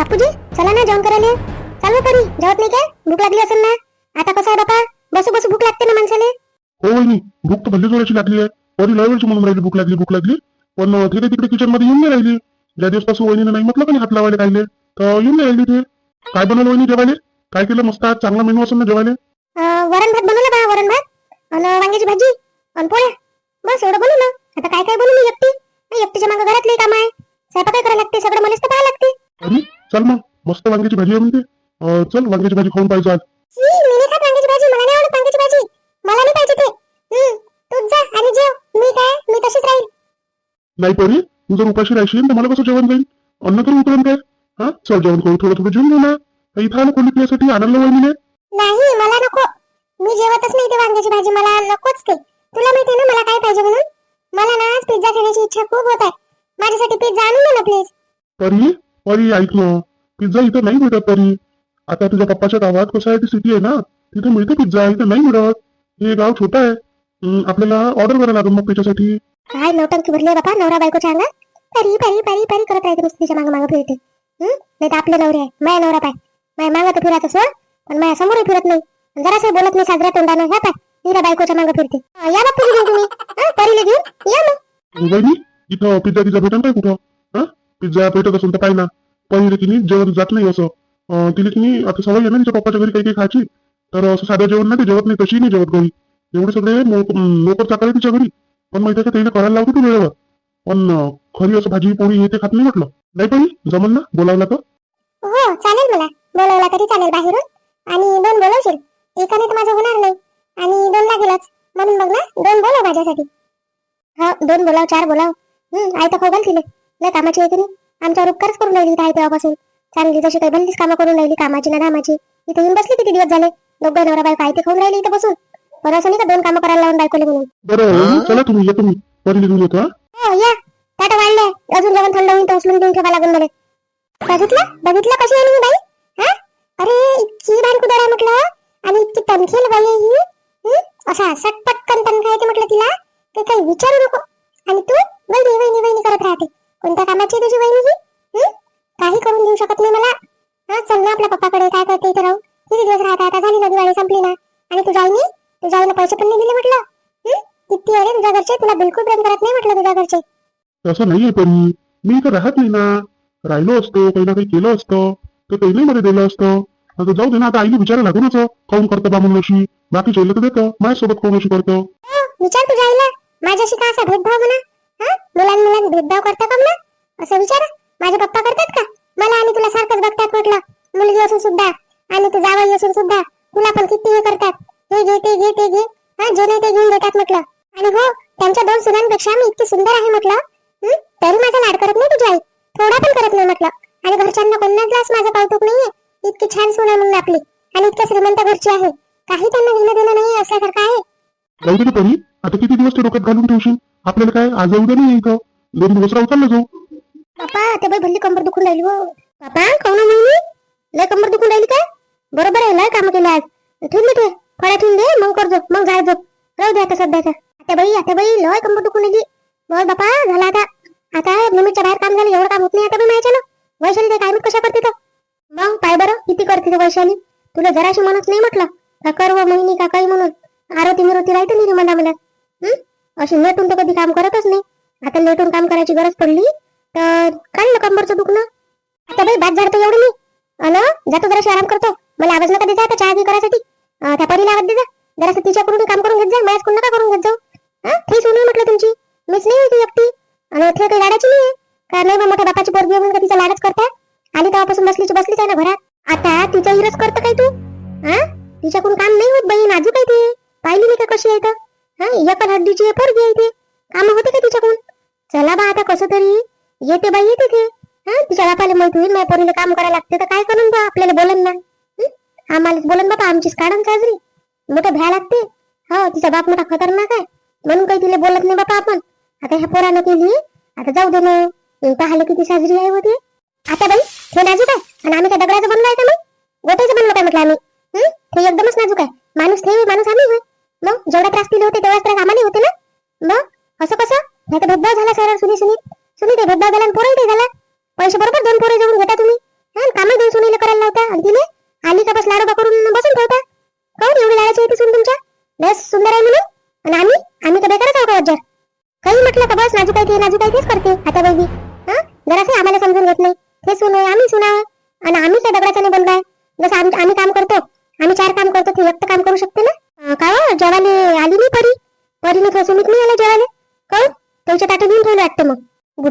बापूजी चला ना जेवण करायला. चालू परी जेवत नाही काय? भूक लागली असेल ना? आता कसं आहे बापा? बसू बसू भूक लागते ना माणसाले. हो वहिनी भूक तर भल्ली जोराची लागली आहे. परी लय वेळची म्हणून राहिली भूक लागली भूक लागली. पण तिथे तिकडे किचनमध्ये येऊन नाही राहिली. ज्या दिवसपासून वहिनीने नाही म्हटलं नाही हात लावायला राहिले तर येऊन नाही राहिली ते. काय बनवलं वहिनी जेवायला? काय केलं मस्त? आज चांगला मेनू असेल ना जेवायला? वरण भात बनवलं बा वरण भात. आणि वांग्याची भाजी आणि पोळ्या. बस एवढं बनवलं. चल मग मस्त वांग्याची भाजी आहे म्हणते. चल वांग्याची भाजी खाऊन पाहिजे आज. नाही परी तू जर उपाशी राहशील तर मला कसं जेवण जाईल? अन्न तरी उतरून काय? हा? चल जेवण करू थोडं थोडं जेवून घेऊ ना. इथं आलं कोणी पिण्यासाठी आनंद वहिनीने नाही मला नको. मी जेवतच नाही ते वांग्याची भाजी. मला नकोच ते. तुला माहिती ना मला काय पाहिजे म्हणून? मला ना पिझ्झा खाण्याची इच्छा खूप होत आहे. माझ्यासाठी पिझ्झा आणून ना प्लीज परी परी ऐक ना. पिझ्झा इथं नाही भेटत परी. आता तुझ्या पप्पाच्या गावात कसं आहे ती सिटी आहे ना तिथे मिळते पिझ्झा इथं नाही मिळत. हे गाव छोटं आहे. आपल्याला ऑर्डर करायला लागेल मग त्याच्यासाठी. काय नौटंकी भरली बापा नवरा बायकोच्या अंगात? परी परी परी परी करत राहते नुसती तिच्या मागं मागं फिरते? नाही तर आपले नवरे आहे. माया नवरा पाय. माया मागं तर फिरायचं सोड पण माया समोर फिरत नाही. जरासं बोलत नाही साजऱ्या तोंडानं. ह्या पाय हिरा बायकोच्या मागं फिरते. या बापू घेऊन तुम्ही हं? परीला घेऊन या मग. इथं पिझ्झा पिझ्झा भेटेल काय कुठं? हा? पिझ्झा भेटत असेल तर पाहिजे ना पहिले की नाही जेवण जात नाही असं. तिने तिला की नाही आता सवय आहे ना तिच्या पप्पाच्या घरी काही काही खायची. तर असं साधं जेवण नाही ते जेवत नाही कशी नाही जेवत घरी. एवढे सगळे नोक- नोकर चाकर तिच्या घरी पण माहिती का त्याला करायला लावतो तू वेळेवर. पण खरी असं भाजी पोळी हे ते खात नाही म्हटलं. नाही पण जमल ना बोलावला तर. हो चालेल मला. बोलावला तरी चालेल बाहेरून. आणि दोन बोलवशील. एकाने तर माझं होणार नाही. आणि दोन लागेलच. म्हणून बघ ना दोन बोलाव माझ्यासाठी. हा दोन बोलाव चार बोलाव. हम्म आयता तर खाऊ घाल तिले लय कामाची आहे की नाही? आमच्यावर उपकारच करून राहिली आहे तेव्हापासून चांगली जशी काही बनलीच कामं करून राहिली कामाची ना धामाची. इथे येऊन बसली किती दिवस झाले? दोघं नवरा बायको आहे ते खाऊन राहिली इथं बसून. पण असं नाही का दोन कामं करायला लावून बायकोले म्हणून? बरं चला तुम्ही घेऊन येतो हा? या. ताटा वाढले. अजून जेवण थंड होईल तर उचलून देऊन ठेवा लागून मला. बघितलं? बघितलं कशी आहे मी बाई? हा? अरे इतकी म्हटलं. आणि इतकी तनखेल बाई आहे ही. हं? असा सटपटकन तनखा येते म्हटलं तिला. ते काही विचारू नको. आणि तू वहिनी वहिनी वहिनी करत राहते. कोणत्या कामाची तुझी वहिनी ही? काही करून देऊ शकत नाही मला. हा? चल ना आपल्या पप्पाकडे काय करते इथे राहू किती दिवस राहता आता? झाली ना दिवाळी संपली ना? आणि तुझ्या आईने? तुझ्या आईने पैसे पण नाही दिले म्हटलं? किती अरे तुझ्या घरचे? तुला बिलकुल प्रेम करत नाही म्हटलं तुझ्या घरचे? तसं नाहीये परी मी इथं राहत नाही ना. राहिलो असतो काही ना काही केलं असतं. तर त्याने मध्ये दिलं असतं. आता जाऊ दे ना आता आईने विचारायला लागूनच काऊन करतं बा म्हणून बाकी चेलं तर देतं. माझ्यासोबत काऊन अशी करतं. विचार तुझ्या आईला. माझ्याशी का असा भेदभाव म्हणा? भेदभाव करता का मला असं विचार. माझे पप्पा करतात का? मला आणि तुला सारखंच बघतात म्हटलं. मुलगी असून सुद्धा आणि तू जावई असून सुद्धा तुला पण किती हे करतात. हे घे ते घे ते घे. हा जे नाही ते घेऊन देतात म्हटलं. आणि हो त्यांच्या दोन सुनांपेक्षा मी इतकी सुंदर आहे म्हटलं. तरी माझा लाड करत नाही तुझी आई. थोडा पण करत नाही म्हटलं. आणि घरच्यांना कोणालाच माझं कौतुक नाहीये? इतकी छान सून आहे म्हणून आपली. आणि इतक्या श्रीमंत घरची आहे. काही त्यांना घेणं देणं नाही असल्यासारखं आहे. जाऊ दे परी. आता किती दिवस ते डोक्यात घालून ठेवशील? आपल्याला काय आज उद्या नाही येईल दोन दिवस राहू जाऊ पापा ते बाई भल्ली कंबर दुखून राहिली हो. पापा काऊन महिनी लय कंबर दुखून राहिली काय? बरोबर आहे लय काम केलं आज. ठेवून दे ते फळ्या ठेवून दे मग करजो मग जायचो राहू दे आता सध्याचा. आता बाई आता बाई लय कंबर दुखून राहिली. बोल बापा झाला आता. आता लिमिटच्या बाहेर काम झालं एवढं काम होत नाही आता बाई माझ्या ना वैशाली ते काय कशा करते तर? मग पाय बरं किती करते ते वैशाली? तुला जराशी म्हणत नाही म्हटलं? का कर व महिनी का काही म्हणून? आरोती मिरोती राहते नाही मला मला अशी लेटून तर कधी काम करतच नाही. आता लेटून काम करायची गरज पडली तर काढलं कंबरचं दुखणं. आता बाई भात झाडतो एवढं मी. अन जातो जराशी आराम करतो. मला आवाज नका देजा आता चहा घे करायसाठी. त्या परीला आवाज देजा जरासं तिच्याकडून काम करून घेत जा. माझ्याकडून नका करून घेत जाऊ. हा ते म्हटलं तुमची. मीच नाही होती एकटी. आणि ते काही लाडाची नाही का नाही मोठ्या बापाची पोरगी म्हणून का तिचा लाडच करताय? आणि तेव्हापासून बसलीची बसलीच आहे ना घरात. आता तिचा हिरच करतं काय तू? हा तिच्याकडून काम नाही होत बाई. नाजूक आहे ते. पाहिली नाही का कशी आहे तर? हा एकल हड्डीची पोरगी आहे ते. काम होते का तिच्याकडून? चला बा आता कसं तरी. येते बाई येते ते. हा तिच्या बापाला माहीत होईल माझ्या पोरीला काम करायला लागते तर काय करून बा आपल्याला बोलन ना आम्हाला बोलन बापा आमचीच काढून साजरी मोठं भ्या लागते. हो तिचा बाप मोठा खतरनाक आहे. म्हणून काही तिला बोलत नाही बापा आपण. आता ह्या पोरानं केली आता जाऊ दे ना पाहिलं किती साजरी आहे होती आता बाई हे नाजूक आहे. आणि आम्ही त्या दगडाचं बनलो आहे का मग? गोट्याचं बनलो काय म्हटलं आम्ही? हे? ते एकदमच नाजूक आहे. माणूस ठेवी माणूस आम्ही होय. मग जेवढा त्रास दिले होते तेवढाच त्रास आम्हाला होते ना? मग? असं कसं? नाही तर भेदभाव झाला सर सुनी सुनी सुनी ते भेदभाव झाला आणि पोरही ते झाला. पैसे बरोबर दोन पोरे जाऊन घेता तुम्ही. हा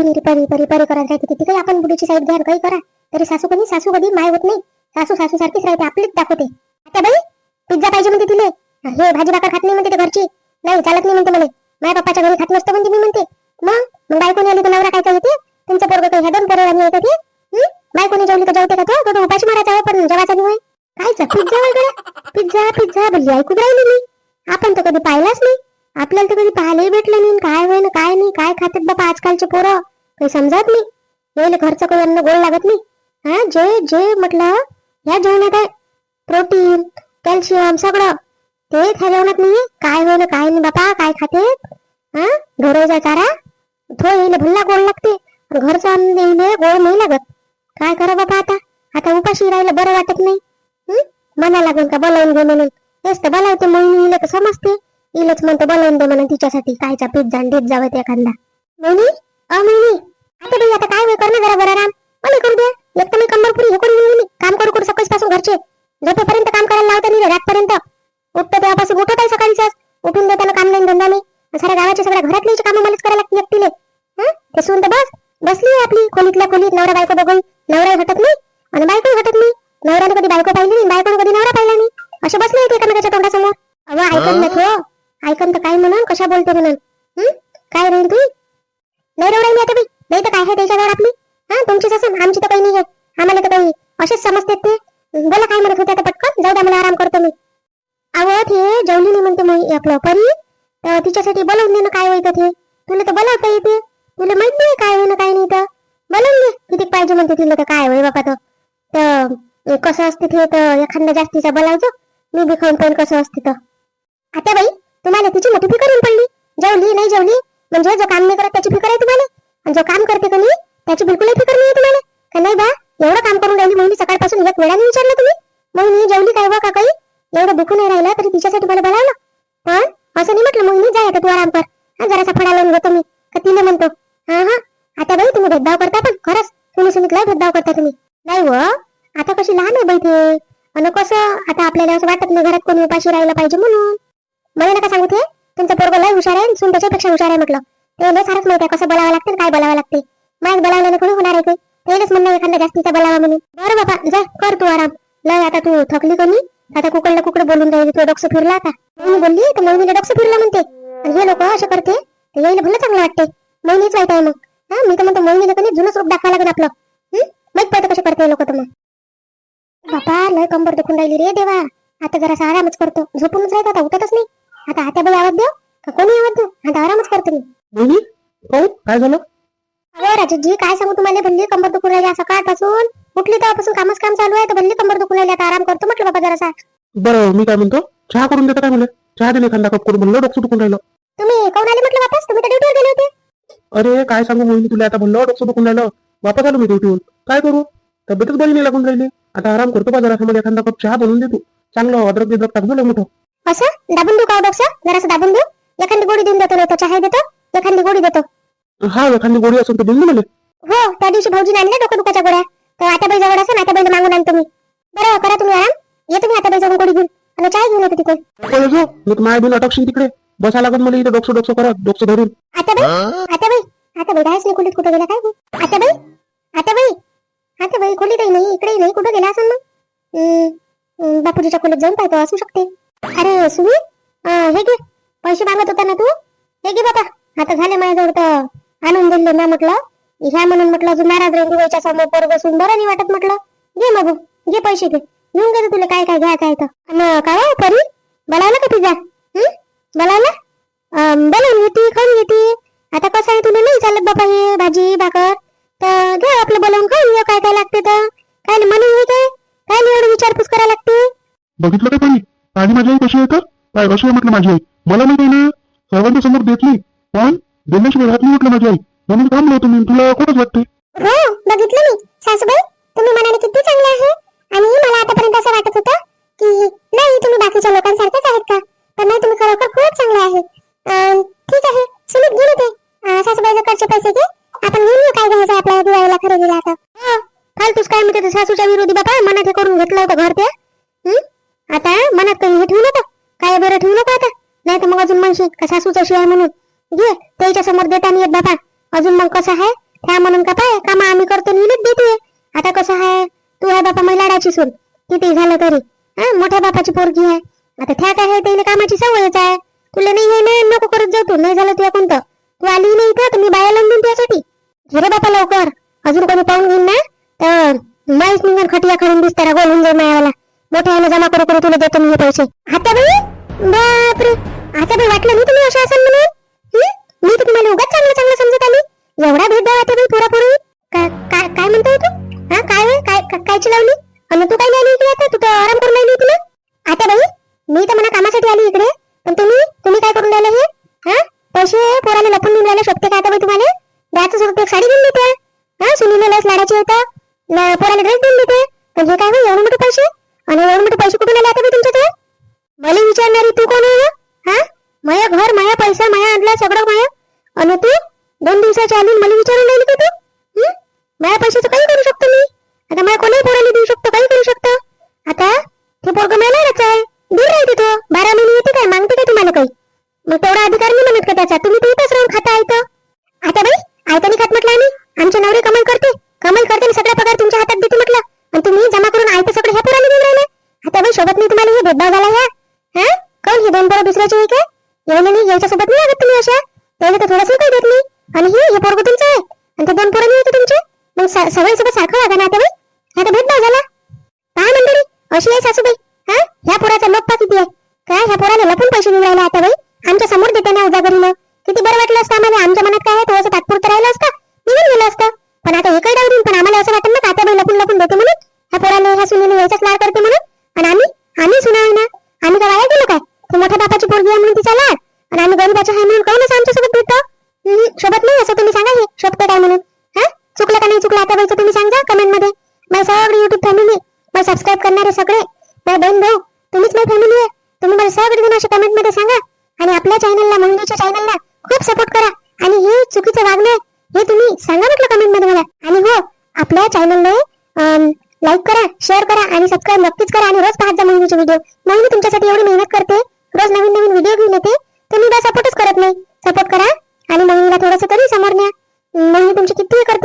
बुढी निरी परी परी परी करत राहते किती काही आपण बुडीची साईड घ्या काही करा. तरी सासू कधी सासू कधी माय होत नाही. सासू सासू सारखीच राहते आपलीच दाखवते. आता बाई पिझ्झा पाहिजे म्हणते तिले. हे भाजी भाकर खात नाही म्हणते ते घरची. नाही चालत नाही म्हणते मला माझ्या पप्पाच्या घरी खात नसतं म्हणते मी म्हणते. मग? मग बायकोनी आली तर नवरा काय काय येते तुमचं पोरग काही ह्या दोन पोरांनी येतं ते हं? बायकोनी जेवली तर जेवते का तो? तो उपाशी मारायचा आहे पण जेवायचा नाही होय. कायचा पिझ्झा वगैरे पिझ्झा पिझ्झा भल्ली ऐकू राहिली मी. आपण तो कधी पाहिलाच नाही. आपल्याला तर कधी पाहायलाही भेटलं नाही. काय होईल काय नाही काय खातात बाबा आजकालचे पोरं? काही समजत नाही. यायला घरचं काही अन्न गोड लागत नाही. हा जे जे म्हटलं या जेवणात आहे. प्रोटीन कॅल्शियम सगळं. ते ह्या जेवणात नाही काय होईल काय नाही बाबा काय खाते? हा ढोराचा चारा. थो येईल भल्ला गोड लागते. घरचं अन्न येईल गोड नाही लागत. काय करा बाबा आता? आता उपाशी राहिलं बरं वाटत नाही. हं? म्हणा लागेल का बोलावून घे म्हणून हेच तर बोलावते म्हणून येईल तर समजते. इलच म्हणतो बोलावून दे म्हणून तिच्यासाठी कायचा पिझ्झा आणि देत जावं एखादा. मैनी अ मैनी आता बाई आता काय कर ना जरा बरं राम. मला करू द्या. एक तर मी कंबर पुरी हे करून मी काम करू करू सकाळी पासून घरचे. झोपेपर्यंत काम करायला लावता नाही रातपर्यंत उठतो तेव्हापासून उठत आहे सकाळीच उठून देताना काम नाही धंदा नाही साऱ्या गावाच्या सगळ्या घरातली कामं मलाच करायला लागते एकटीले. हं? ते सुन तर बस. बसली आहे आपली. खोलीतल्या खोलीत नवरा बायको बघून. नवरा हटत नाही. आणि बायको हटत नाही. नवऱ्याने कधी बायको पाहिली नाही बायकोने कधी नवरा पाहिला नाही. असे बसले आहेत एकामेकाच्या म्हणून कशा मॅम काय राहील तू नाही रवडायली आता बाई. नाही तर काय आहे त्याच्यावर आपली हा? तुमचीच असं आमची तर काही नाही आहे. आम्हाला तर काही असेच समजते ते. बोला काय म्हणत होते आता पटकन? जाऊ द्या मला आराम करतो मी. अहो ते जेवली नाही म्हणते मग आपलं परी तर तिच्यासाठी बोलावून दे ना काय होईल ते. तुला तर बोलावता येते. तुला माहीत नाही काय होईल काय नाही तर. बोलवून दे. किती पाहिजे म्हणते तिला तर काय होईल बापा तर कसं असते ते तर एखादा जास्तीचा बोलावचं मी बी खाऊन पण कसं असते तर. आता बाई तुम्हाला तिची मोठी फिकर करून पडली. जेवली नाही जेवली म्हणजे जो काम नाही करत त्याची फिकर आहे तुम्हाला. आणि जो काम करते का त्याची बिलकुलही फिकर नाही तुम्हाला. का नाही बा एवढं काम करून राहिली मोहिनी सकाळपासून एक वेळाने विचारलं तुम्ही? मोहिनी जेवली काय बा का काही? एवढं दुखून नाही राहिलं तरी तिच्यासाठी मला बोलावलं पण असं नाही म्हटलं मोहिनी जाय आता तू आराम कर. हा जरासा फडा लावून घेतो मी. का तिला म्हणतो हा हा आता बाई तुम्ही भेदभाव करता पण खरंच. तुम्ही सुमितला भेदभाव करता तुम्ही. नाही व आता कशी लहान आहे बाई ते. आणि कसं आता आपल्याला असं वाटत नाही घरात कोणी उपाशी राहिलं पाहिजे म्हणून. मला नका सांगू ते. हुशार आहे सून त्याच्यापेक्षा हुशार आहे म्हटलं. ते लय सारच माहिती आहे. कसं बोलावं लागते काय बोलावं लागते? माझ बोलावल्याने कोणी होणार आहे ते? तेलच म्हणणं एखादा जास्तीचा बोलावा म्हणून. बरं बाबा जा कर तू आराम. लय आता तू थकली कोणी? आता कुकडला कुकड बोलून राहिली तो डोकं फिरला आता. मी बोलली तर मोहिनीला डोकं फिरला म्हणते. आणि हे लोक असं करते तर यायला भलं चांगलं वाटते. मोहिनीच वाईट आहे मग. हा मी तर म्हणतो मोहिनीला कधी जुनच रूप दाखवा लागेल आपलं. माहीत पडतं कसे करते लोक तर मग. बापा लय कंबर दुखून राहिली रे देवा. आता जरा आरामच करतो. झोपूनच राहतो आता उठतच नाही. आता आता बाई आवाज देऊ का कोणी आवाज आता आरामच करतो मी मोहिनी काहून काय झालं? अरे राजेशजी काय सांगू तुम्हाला? भल्ली कंबर दुखून राहिली. सकाळपासून उठली तेव्हापासून कामच काम चालू आहे. तर भल्ली कंबर दुखून राहिली. आता आराम करतो म्हटलं बाबा जरासा. बरं मी काय म्हणतो? चहा करून देता काय मला चहा दिले एखादा कप करून म्हणलं डोकं दुखून राहिलं. तुम्ही काऊन आले म्हटलं वापस? तुम्ही तर ड्युटीवर गेले होते. अरे काय सांगू मोहिनी तुला? आता म्हणलं डोकं दुखून राहिलं. वापस आलो मी ड्युटीहून काय करू? तब्येतच बरी नाही लागून राहिली. आता आराम करतो बा जरा मला एखादा कप चहा बनवून दे तू चांगलं अद्रक बिद्रक टाकतो मोठं असं? दाबून देऊ का हो डॉक्टर जरासं दाबून देऊ एखादी गोळी देऊन देतो नाही तर चहा देतो एखादी गोळी देतो. हा एखादी गोळी असेल तर देऊन दे मला हो त्या दिवशी भाऊजीने आणल्या डोकं दुखाच्या गोळ्या. तर आता बाई जवळ असेल आता बाईला मागून आणतो मी बरं करा तुम्ही आराम. येतो मी आता बाई जाऊन गोळी घेऊन. आणि चहा घेऊन येतो तिकडे. जो मी तर माय बिन अटकशील तिकडे. बसा लागत मला इथं डोकसं डोकसं करत डोकसं धरून. आता बाई आता बाई आता बाई राहायच नाही खोलीत कुठं गेला काय? आता बाई आता बाई आता बाई खोलीतही नाही इकडेही नाही कुठं गेला असं मग? बापूजीच्या खोलीत जाऊन पाहतो असू शकते. अरे अं, हे घे. पैसे मागत होता ना तू? हे घे बाबा. आता झाले माझ्याजवळ तर आणून दिले ना म्हटलं. ह्या म्हणून म्हटलं अजून नाराज राहिली समोर पोर बसून. बरं नाही वाटत म्हटलं. घे मग घे पैसे घे. घेऊन घे तुला काय काय घ्यायचं आहे तर. काय हो, परी बोलावला का पिझ्झा? हं? बोलावलं? अं, घेते खाऊन घेते. आता कसं आहे तुला नाही चालत बाबा हे भाजी भाकर. तर घे आपलं बोलावून खाऊन घ्या काय काय लागते तर. काय नाही म्हणून हे काय? काय नाही एवढं विचारपूस करायला लागते? बघितलं का पाणी पाणी माझ्या आई कशी आहे तर? काय कशी आहे म्हटलं माझी आई? मला नाही काही ना सर्वांच्या समोर देत नाही. पण देण्याशिवाय राहत नाही म्हटलं माझी आई. म्हणून थांबलो तुम्ही तुला खोटच वाटते हो बघितलं मी. सासूबाई त्या म्हणून का पाय काम आम्ही करतो निलीच देते. आता कसं आहे? तू आहे बापा मग लाडाची सून. किती झालं तरी. हा मोठ्या बापाची पोरगी आहे. आता त्या काय हे त्याला कामाची सवयच आहे. तुला नाही हे नाही नको करत जाऊ तू. नाही झालं तुझ्या कोणतं. तू आली नाही का? तुम्ही बाया लावून त्यासाठी. हे बापा लवकर. अजून कोणी पाहून घेईन ना? तर माहीत निघून खटिया खाऊन दिसताना गोलून जाय मायाला मोठ्या जमा करू करू तुला देतो मी पैसे. आता बाई बापरे. आता बाई वाटलं नाही तुम्ही असं असेल करणारे सगळे. बहीण भाऊ तुम्हीच माझी फॅमिली आहे. तुम्ही मला सगळेजण अशा कमेंटमध्ये सांगा. आणि आपल्या चॅनलला मुंगीच्या चॅनलला खूप सपोर्ट करा. आणि हे चुकीचं वागणं हे तुम्ही सांगा म्हटलं कमेंटमध्ये मला. आणि हो आपल्या चॅनलला लाईक करा शेअर करा आणि सबस्क्राईब नक्कीच करा. आणि रोज पाहत जा मुंगीचे व्हिडिओ मुंगी तुमच्यासाठी एवढी मेहनत करते. रोज नवीन नवीन व्हिडिओ घेऊन येते. तुम्ही काय सपोर्टच करत नाही. सपोर्ट करा आणि मुंगीला थोडस तरी समोर न्या. मुंगी तुमची किती करते